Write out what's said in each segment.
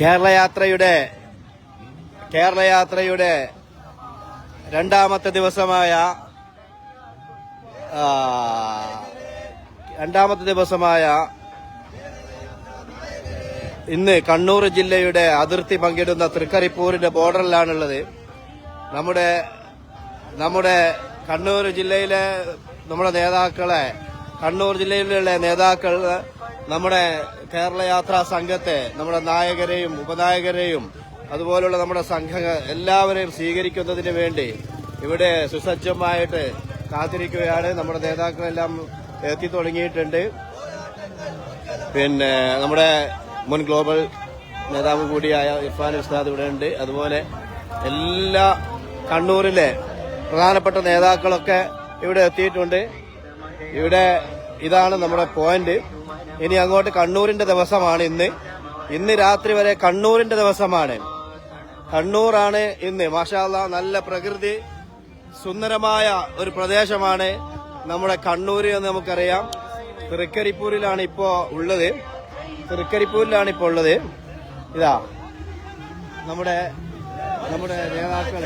കേരളയാത്രയുടെ കേരളയാത്രയുടെ രണ്ടാമത്തെ ദിവസമായ രണ്ടാമത്തെ ദിവസമായ ഇന്ന് കണ്ണൂർ ജില്ലയുടെ അതിർത്തി പങ്കിടുന്ന തൃക്കരിപ്പൂരിന്റെ ബോർഡറിലാണുള്ളത്. നമ്മുടെ നമ്മുടെ കണ്ണൂർ ജില്ലയിലെ നമ്മുടെ നേതാക്കളെ കണ്ണൂർ ജില്ലയിലുള്ള നേതാക്കൾ നമ്മുടെ കേരള യാത്രാ സംഘത്തെ നമ്മുടെ നായകരെയും ഉപനായകരെയും അതുപോലുള്ള നമ്മുടെ സംഘ എല്ലാവരെയും സ്വീകരിക്കുന്നതിന് വേണ്ടി ഇവിടെ സുസജ്ജമായിട്ട് കാത്തിരിക്കുകയാണ്. നമ്മുടെ നേതാക്കളെല്ലാം എത്തി തുടങ്ങിയിട്ടുണ്ട്. പിന്നെ നമ്മുടെ മുൻ ഗ്ലോബൽ നേതാവ് കൂടിയായ ഇർഫാൻ ഉസ്താദ് ഇവിടെ ഉണ്ട്. അതുപോലെ എല്ലാ കണ്ണൂരിലെ പ്രധാനപ്പെട്ട നേതാക്കളൊക്കെ ഇവിടെ എത്തിയിട്ടുണ്ട്. ഇവിടെ ഇതാണ് നമ്മുടെ പോയിന്റ്. ഇനി അങ്ങോട്ട് കണ്ണൂരിന്റെ ദിവസമാണ് ഇന്ന്. ഇന്ന് രാത്രി വരെ കണ്ണൂരിന്റെ ദിവസമാണ്. കണ്ണൂറാണ് ഇന്ന്. മാഷാല്ല നല്ല പ്രകൃതി സുന്ദരമായ ഒരു പ്രദേശമാണ് നമ്മുടെ കണ്ണൂര് എന്ന് നമുക്കറിയാം. തൃക്കരിപ്പൂരിലാണ് ഇപ്പോ ഉള്ളത്. തൃക്കരിപ്പൂരിലാണ് ഇപ്പോൾ ഉള്ളത്. ഇതാ നമ്മുടെ നമ്മുടെ നേതാക്കൾ.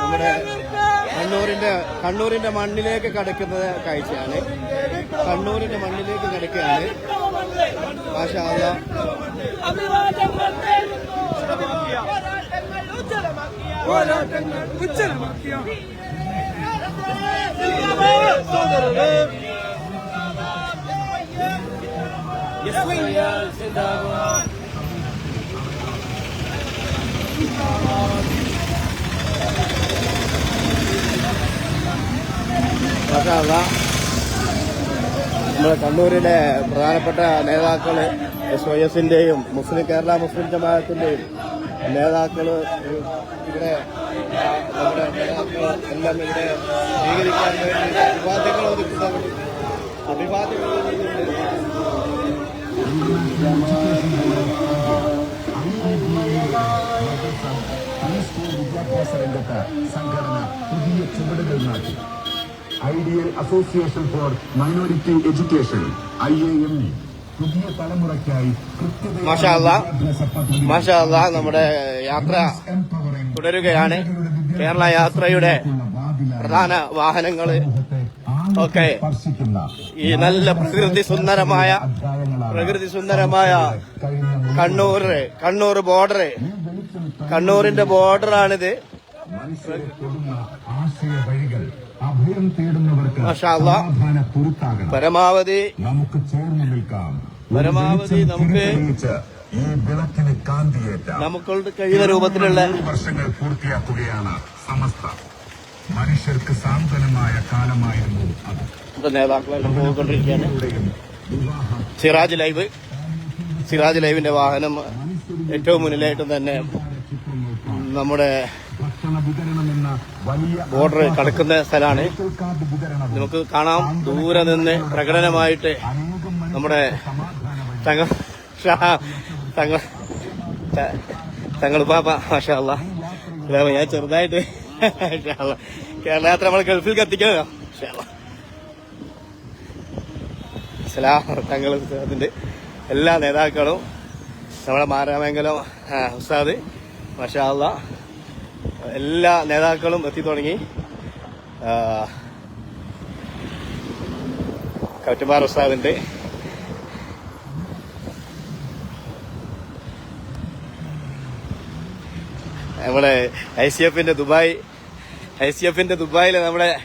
നമ്മുടെ കണ്ണൂരിന്റെ കണ്ണൂരിന്റെ മണ്ണിലേക്ക് കടക്കുന്ന കാഴ്ചയാണ്. കണ്ണൂരിന്റെ മണ്ണിലേക്ക് കടക്കുകയാണ്. മാഷാല്ല പോരാട്ടങ്ങൾ ഉജ്ജ്വലമാക്കിയ മാഷാല്ല നമ്മുടെ കണ്ണൂരിലെ പ്രധാനപ്പെട്ട നേതാക്കൾ എസ് വൈ എസിന്റെയും മുസ്ലിം കേരള മുസ്ലിം ജമാഅത്തിന്റെയും നേതാക്കൾ ഇവിടെ നമ്മുടെ നേതാക്കൾ എല്ലാം ഇവിടെ സ്വീകരിക്കാൻ വേണ്ടി അഭിവാദ്യങ്ങൾ ഒതുക്കുന്നവർ അഭിവാദ്യങ്ങൾ വിദ്യാഭ്യാസ രംഗത്ത് സംഘടന പുതിയ ചുവടുകൾ നാട്ടി ideal association for minority education I A M E. പുതിയ തലമുറയ്ക്കായി നമ്മുടെ യാത്ര തുടരുകയാണ്. കേരള യാത്രയുടെ പ്രധാന വാഹനങ്ങൾ. ഒക്കെ ഈ നല്ല പ്രകൃതി സുന്ദരമായ പ്രകൃതി സുന്ദരമായ കണ്ണൂർ കണ്ണൂർ ബോർഡർ കണ്ണൂരിന്റെ ബോർഡറാണിത് ആശയ വഴികൾ. അഭയം തേടുന്നവർക്ക്. സമാധാന പുറത്താകണം. പരമാവധി നമുക്ക് ചേർന്ന് നിൽക്കാം. പരമാവധി നമുക്ക് ഈ വിളക്കിന് കാന്തിയേറ്റാം. നമുക്കളുടെ കഴിയുന്ന രൂപത്തിലുള്ള വർഷങ്ങൾ പൂർത്തിയാക്കുകയാണ് സമസ്ത. മനുഷ്യർക്ക് സാന്ത്വനമായ കാലമായിരുന്നു അത്. നേതാക്കളെല്ലാം പോയിക്കൊണ്ടിരിക്കുകയാണ്. സിറാജ് ലൈവ്. സിറാജ് ലൈവിന്റെ വാഹനം ഏറ്റവും മുന്നിലായിട്ട് തന്നെ നമ്മുടെ ബോർഡർ കടക്കുന്ന സ്ഥലമാണ് നമുക്ക് കാണാം ദൂരെ നിന്ന് പ്രകടനമായിട്ട് നമ്മുടെ തങ്ങൾ ഷാ തങ്ങൾ തങ്ങൾ പാപ്പ മാഷാ അല്ലാ. ഇല്ല, ഞാൻ ചെറുതായിട്ട് കേരളയാത്ര അല്ലാ. കേരള യാത്ര നമ്മൾ ഗൾഫിൽ കത്തിക്കണോ തങ്ങൾ അതിന്റെ എല്ലാ നേതാക്കളും നമ്മുടെ മാരാമംഗലം ഉസ്താദ് മാഷാ അല്ലാ. എല്ലാ നേതാക്കളും എത്തി തുടങ്ങി. കവറ്റമാർ ഉസ്താദിന്റെ. നമ്മുടെ ഐ സി എഫിന്റെ ദുബായ് ഐ സി എഫിന്റെ ദുബായിലെ നമ്മുടെ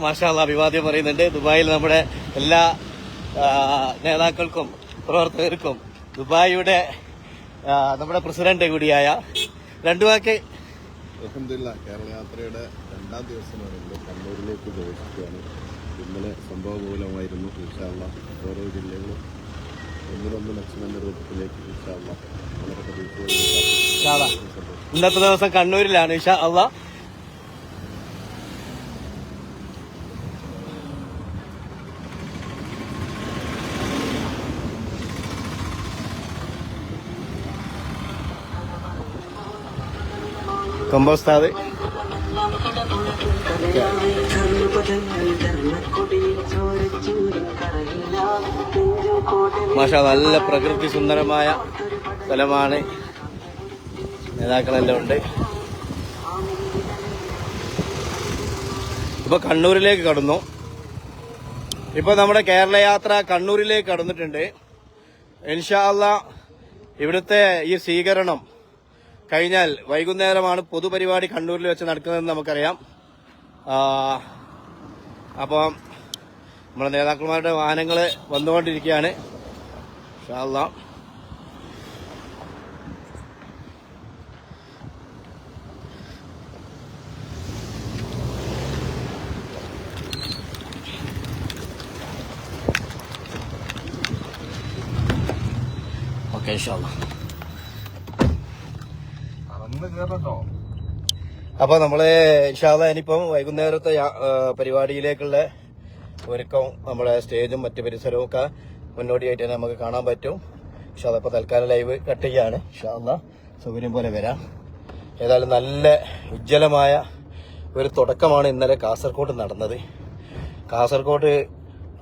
മാഷാള്ള അഭിവാദ്യം പറയുന്നുണ്ട്. ദുബായിൽ നമ്മുടെ എല്ലാ നേതാക്കൾക്കും പ്രവർത്തകർക്കും ദുബായിയുടെ നമ്മുടെ പ്രസിഡന്റ് കൂടിയായ രണ്ടു വാക്ക്. അലഹമില്ല കേരള യാത്രയുടെ രണ്ടാം ദിവസമാണ് ഇന്ന് കണ്ണൂരിലേക്ക് പ്രവേശിക്കുകയാണ്. ഇന്നലെ സംഭവമൂലമായിരുന്നു ഇൻഷാള്ള ഓരോ ജില്ലകളും ഒന്നിനൊന്ന് മെച്ചമെന്ന രൂപത്തിലേക്ക് ഇൻഷാള്ള വളരെ ഇൻഷാല്ലാ. ഇന്നത്തെ ദിവസം കണ്ണൂരിലാണ് ഇഷ അള്ളാ. കൊമ്പോസ്താദ് മാഷ നല്ല പ്രകൃതി സുന്ദരമായ സ്ഥലമാണ്. നേതാക്കളെല്ലാം ഉണ്ട്. ഇപ്പൊ കണ്ണൂരിലേക്ക് കടന്നു. ഇപ്പൊ നമ്മുടെ കേരള യാത്ര കണ്ണൂരിലേക്ക് കടന്നിട്ടുണ്ട്. ഇൻഷാല്ല ഇവിടുത്തെ ഈ സ്വീകരണം കഴിഞ്ഞാൽ വൈകുന്നേരമാണ് പൊതുപരിപാടി കണ്ണൂരിൽ വെച്ച് നടക്കുന്നതെന്ന് നമുക്കറിയാം. അപ്പോൾ അപ്പം നമ്മുടെ നേതാക്കന്മാരുടെ വാഹനങ്ങൾ വന്നുകൊണ്ടിരിക്കുകയാണ്. ഇൻഷാല്ലാ ഓക്കെ കേറട്ടോ അപ്പൊ നമ്മൾ ഇൻഷാല്ല ഇനിയിപ്പം വൈകുന്നേരത്തെ പരിപാടിയിലേക്കുള്ള ഒരുക്കവും നമ്മളെ സ്റ്റേജും മറ്റു പരിസരവും ഒക്കെ മുന്നോടിയായിട്ട് തന്നെ നമുക്ക് കാണാൻ പറ്റും. ഇൻഷാല്ല ഇപ്പൊ തൽക്കാലം ലൈവ് കട്ട് ചെയ്യാണ്. ഇൻഷാല്ല സൗകര്യം പോലെ വരാം. ഏതായാലും നല്ല ഉജ്ജ്വലമായ ഒരു തുടക്കമാണ് ഇന്നലെ കാസർഗോഡ് നടന്നത്. കാസർഗോഡ്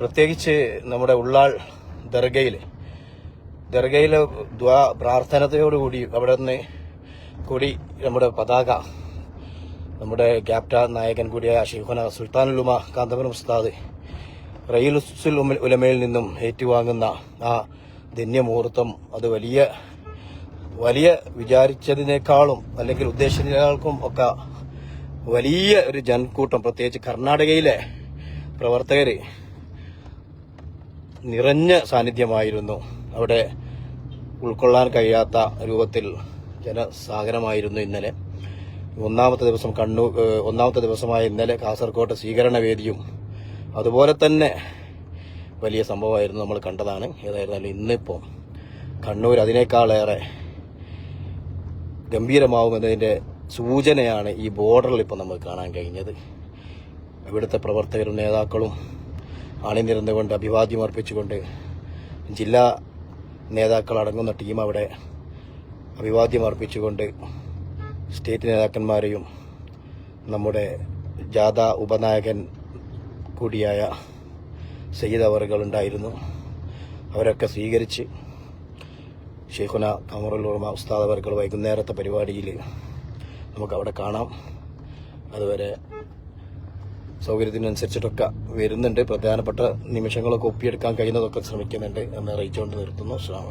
പ്രത്യേകിച്ച് നമ്മുടെ ഉള്ളാൾ ദർഗയിൽ ദർഗയിലെ ദ്വാ പ്രാർത്ഥനയോടുകൂടി അവിടെ നിന്ന് കൂടി നമ്മുടെ പതാക നമ്മുടെ ക്യാപ്റ്റ നായകൻ കൂടിയായ ഷെയ്ഖുന സുൽത്താനുലുമ കാന്തപുരം ഉസ്താദ് റയിൽസുൽ ഉലമയിൽ നിന്നും ഏറ്റുവാങ്ങുന്ന ആ ധന്യമുഹൂർത്തം അത് വലിയ വലിയ വിചാരിച്ചതിനേക്കാളും അല്ലെങ്കിൽ ഉദ്ദേശിച്ചതിനേക്കാൾക്കും ഒക്കെ വലിയ ഒരു ജനക്കൂട്ടം. പ്രത്യേകിച്ച് കർണാടകയിലെ പ്രവർത്തകർ നിറഞ്ഞ സാന്നിധ്യമായിരുന്നു അവിടെ ഉൾക്കൊള്ളാൻ കഴിയാത്ത രൂപത്തിൽ ജനസാഗരമായിരുന്നു ഇന്നലെ. ഒന്നാമത്തെ ദിവസം കണ്ണൂർ ഒന്നാമത്തെ ദിവസമായ ഇന്നലെ കാസർകോട്ടെ സ്വീകരണ വേദിയും അതുപോലെ തന്നെ വലിയ സംഭവമായിരുന്നു നമ്മൾ കണ്ടതാണ്. ഏതായിരുന്നാലും ഇന്നിപ്പോൾ കണ്ണൂർ അതിനേക്കാളേറെ ഗംഭീരമാവുമെന്നതിന്റെ സൂചനയാണ് ഈ ബോർഡറിൽ ഇപ്പോൾ നമുക്ക് കാണാൻ കഴിഞ്ഞത്. ഇവിടുത്തെ പ്രവർത്തകരും നേതാക്കളും അണിനിരന്നുകൊണ്ട് അഭിവാദ്യം അർപ്പിച്ചുകൊണ്ട് ജില്ലാ നേതാക്കളടങ്ങുന്ന ടീം അവിടെ അഭിവാദ്യം അർപ്പിച്ചുകൊണ്ട് സ്റ്റേറ്റ് നേതാക്കന്മാരെയും നമ്മുടെ ജാഥ ഉപനായകൻ കൂടിയായ സയ്യിദ് അവറുകൾ ഉണ്ടായിരുന്നു. അവരൊക്കെ സ്വീകരിച്ച് ഷെയ്ഖുന കമറുൽ ഉറമ ഉസ്താദ് അവർകൾ വൈകുന്നേരത്തെ പരിപാടിയിൽ നമുക്ക് അവിടെ കാണാം. അതുവരെ സൗകര്യത്തിനനുസരിച്ചിട്ടൊക്കെ വരുന്നുണ്ട്. പ്രധാനപ്പെട്ട നിമിഷങ്ങളൊക്കെ ഒപ്പിയെടുക്കാൻ കഴിയുന്നതൊക്കെ ശ്രമിക്കുന്നുണ്ട് എന്ന് അറിയിച്ചുകൊണ്ട് നിർത്തുന്നു. അസ്സാം